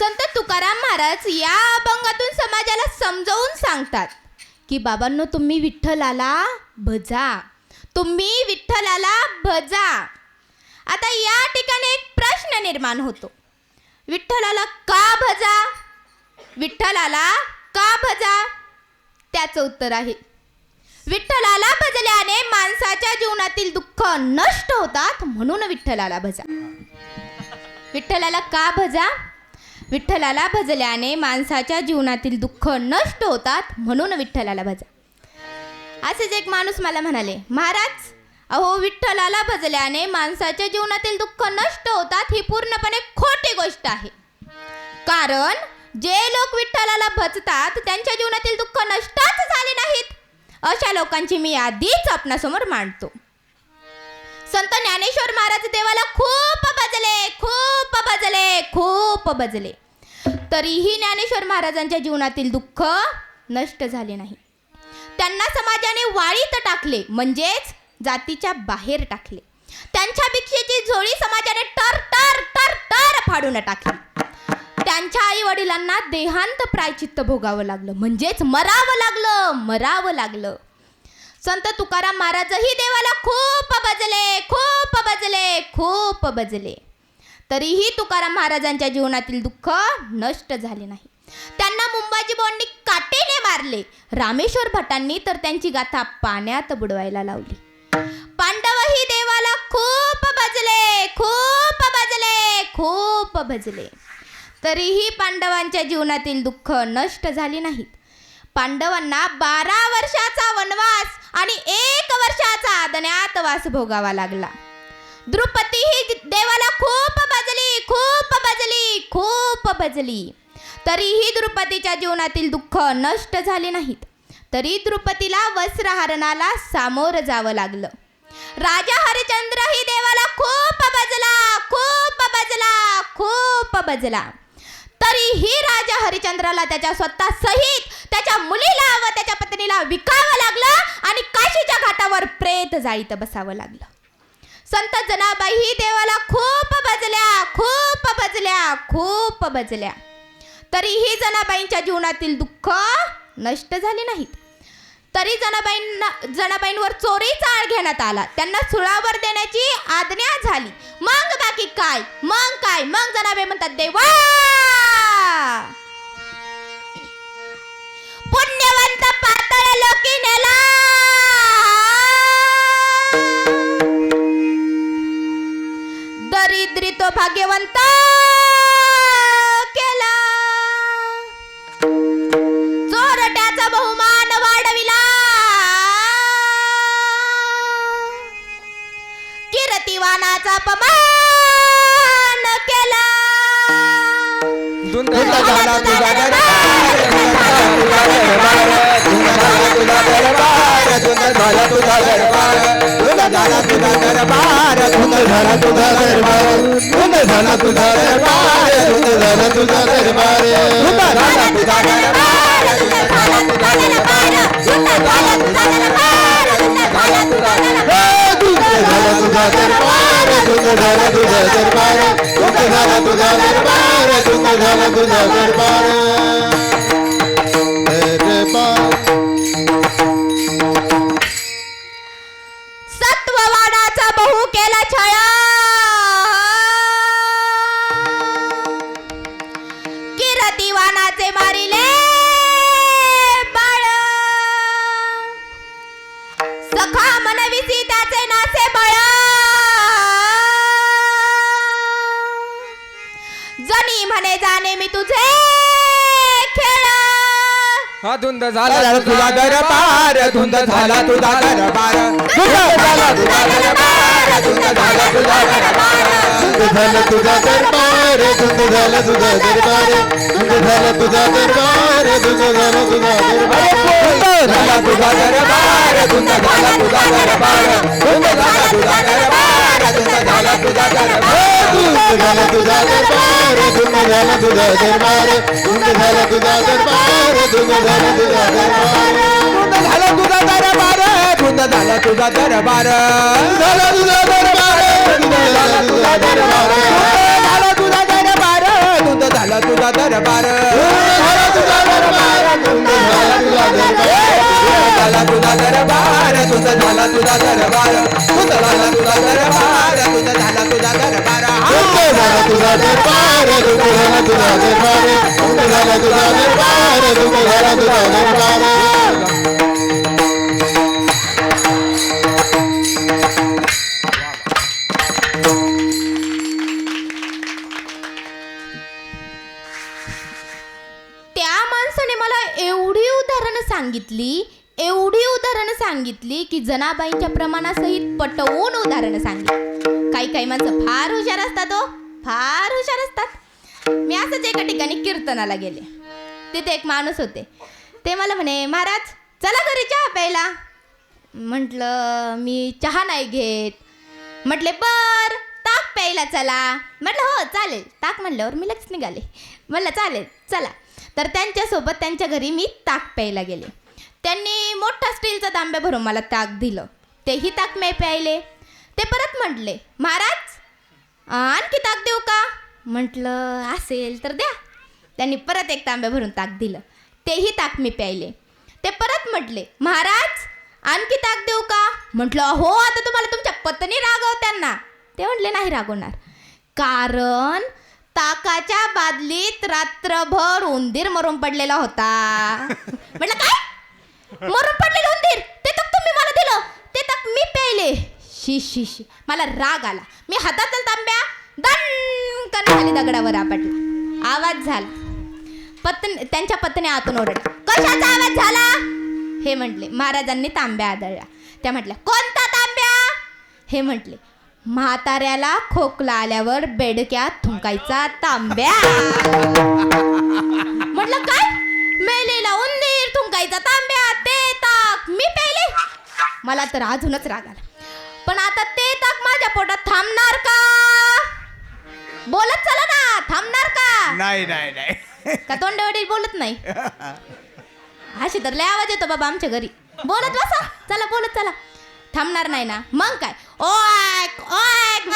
संत तुकाराम महाराज या अभंगातून समाजाला समजावून सांगतात की बाबांनो तुम्ही विठ्ठलाला भजा. तुम्ही विठ्ठलाला भजा. आता या ठिकाणी एक प्रश्न निर्माण होतो. विठ्ठलाला का भजा? विठ्ठलाला का भजा? त्याचं उत्तर आहे. विठ्ठलाला भजल्याने माणसाच्या जीवनातील दुःख नष्ट होतात म्हणून विठ्ठलाला भजा. विठ्ठलाला का भजा? विठ्ठलाला भजल्याने माणसाच्या जीवनातील दुःख नष्ट होतात म्हणून विठ्ठलाला भजा. असेच एक माणूस मला म्हणाले महाराज अहो विठ्ठलाला भजल्याने माणसाच्या जीवनातील दुःख नष्ट होतात ही पूर्णपणे खोटी गोष्ट आहे. कारण जे लोक विठ्ठलाला भजतात त्यांच्या जीवनातील दुःख नष्टच झाले नाहीत. अशा लोकांची मी आधीच आपणासमोर मांडतो. संत ज्ञानेश्वर महाराज देवाला खूप खूप तरीही ज्ञानेश्वर महाराजांच्या जीवनातील दुःख नष्ट झाले नाही. त्यांना समाजाने वाळीत टाकले म्हणजेच जातीच्या बाहेर टाकले. त्यांच्या भिक्षेची झोळी समाजाने टर टर टर टर फाडून टाकली. त्यांच्या आई वडिलांना देहांत प्रायचित्त भोगावं लागलं म्हणजेच मरावं लागलं मरावं लागलं. संत तुकाराम महाराजही देवाला खूप बजले खूप बजले खूप बजले. तरीही तुकाराम महाराजांच्या जीवनातील दुःख नष्ट झाले नाही. त्यांना मुंबाजी बॉन्डनी काटेने मारले. रामेश्वर भटांनी तर त्यांची गाथा पाण्यात बुडवायला लावली. पांडवही देवाला खूप भजले खूप भजले खूप भजले. तरीही पांडवांच्या जीवनातील दुःख नष्ट झाली नाहीत. पांडवांना बारा वर्षाचा वनवास आणि एक वर्षाचा आदण्यात वास भोगावा लागला. द्रुपदी ही देवाला खूप बजली खूप बजली खूप बजली. तरीही द्रुपदीच्या जीवनातील दुःख नष्ट झाले नाहीत. तरी द्रुपदीला वस्त्रहरणाला सामोरं जावं लागलं. राजा हरिचंद्र ही देवाला खूप बजला खूप बजला खूप बजला. तरीही राजा हरिचंद्राला त्याच्या स्वतः सहित त्याच्या मुलीला व त्याच्या पत्नीला विकावं लागलं आणि काशीच्या घाटावर प्रेत जाळीत बसावं लागलं. संत जनाबाई ही देवाला खूप भजल्या खूप भजल्या खूप भजल्या तरीही जनाबाईंच्या जीवनातील दुःख नष्ट झाले नाहीत. तरी जनाबाईंना जनाबाईंवर चोरीचा आळ घेण्यात आला. त्यांना सुळावर देण्याची आज्ञा झाली. मग बाकी काय? मग काय? मग जनाबाई म्हणतात देवा! पुण्यवंत धुंद झाला तुझा दरबार धुंद झाला तुझा दरबार धुंद झाला तुझा दरबार धुंद झाला तुझा दरबार धुंद झाला तुझा दरबार धुंद झाला तुझा दरबार धुंद झाला तुझा दरबार धुंद झाला तुझा दरबार धुंद झाला तुझा दरबार धुंद झाला तुझा दरबार धुंद झाला तुझा दरबार धुंद झाला तुझा दरबार धुंद झाला तुझा दरबार दरबार किरतीवानाचे मारिले बाळ. सखा मनविसी त्याचे नाचे बळ. जनी म्हणे जाणे मी तुझे खेळ. हा धुंद झाला तुझा दरबार. धुंद झाला तुझा दरबार. धुंद झाला तुझा दरबार. झाला तुझा दरबार धुंद झाला तुझा दरबार धुंद झाला तुझा दरबार धुंद झाला तुझा दरबार झाला तुझा दरबार धुंद झाला तुझा दरबार धुंद झाला तुझा दरबार धुंद झाला तुझा दरबार धुंद झाला तुझा दरबार धुंद झाला तुझा दरबार धुंद झाला तुझा दरबार धुंद झाला तुझा दरबार धुंद झाला तुझा दरबार भूत झाला तुझा दरबार झाला तुझा दरबार झाला तुझा दरबार धुंद झाला तुझा दरबार झाला तुझा दरबार धुंद झाला तुझा दरबार झाला तुझा दरबार झाला तुझा दरबार झाला झाला तुझा दरबार तुझा झाला तुझा दरबार तुझा झाला तुझा दरबार झाला तुझा दरबार झाला तुझा दरबार झाला तुझा दरबार झाला तुझा दरबार सांगितली एवढी उदाहरणं सांगितली की जनाबाईंच्या प्रमाणासहित पटवून उदाहरणं सांगितली. काही काही माणसं फार हुशार असतात हो फार हुशार असतात. मी असंच एका ठिकाणी कीर्तनाला गेले. तिथे एक माणूस होते. ते मला म्हणे महाराज चला घरी चहा प्यायला. म्हटलं मी चहा नाही घेत. म्हटले बर ताक प्यायला चला. म्हटलं हो चालेल. ताक म्हटल्यावर मी लगेच निघाले. म्हटलं चालेल चला. तर त्यांच्यासोबत त्यांच्या घरी मी ताक प्यायला गेले. त्यांनी मोठा स्टीलचा तांब्या भरून मला ताक दिलं. तेही ताक मी प्यायले. ते परत म्हटले महाराज आणखी ताक देऊ का? म्हटलं असेल तर द्या. त्यांनी परत एक तांब्या भरून ताक दिलं. तेही ताक मी प्यायले. ते परत म्हटले महाराज आणखी ताक देऊ का? म्हटलं हो आता तुम्हाला तुमच्या पत्नी रागव त्यांना. ते म्हटले नाही रागवणार. कारण ताकाच्या बादलीत रात्रभर उंदीर मरून पडलेला होता. म्हटलं काय? मरून पडलेलं उंदीर. ते तक तुम्ही मला दिलं. ते तक मी प्यायले. शी शी शी. मला राग आला. मी हातातल तांब्या दणकन खाली दगडावर आपटला. आवाज झाला. पत्नी त्यांच्या पत्नी आतून ओरडल्या कशाचा आवाज झाला? हे म्हटले. महाराजांनी तांब्या आदळल्या. त्या म्हटल्या कोणता तांब्या? हे म्हटले म्हाताऱ्याला खोकला आल्यावर बेडक्यात थुंकायचा तांब्या. म्हटलं काय? मेलेला उंदीर थुंकायचा तांब्या मला तर अजूनच राग आला. पण आता ते ताक माझ्या पोटात थांबणार का? बोलत चला ना थांबणार का? नाही नाही नाही. का तोंड वडील बोलत नाही? अशी तर लय आवाज येतो बाबा आमच्या घरी. बोलत बसा. चला बोलत चला. थांबणार नाही ना. मग काय? ओ ऐक ओ ऐक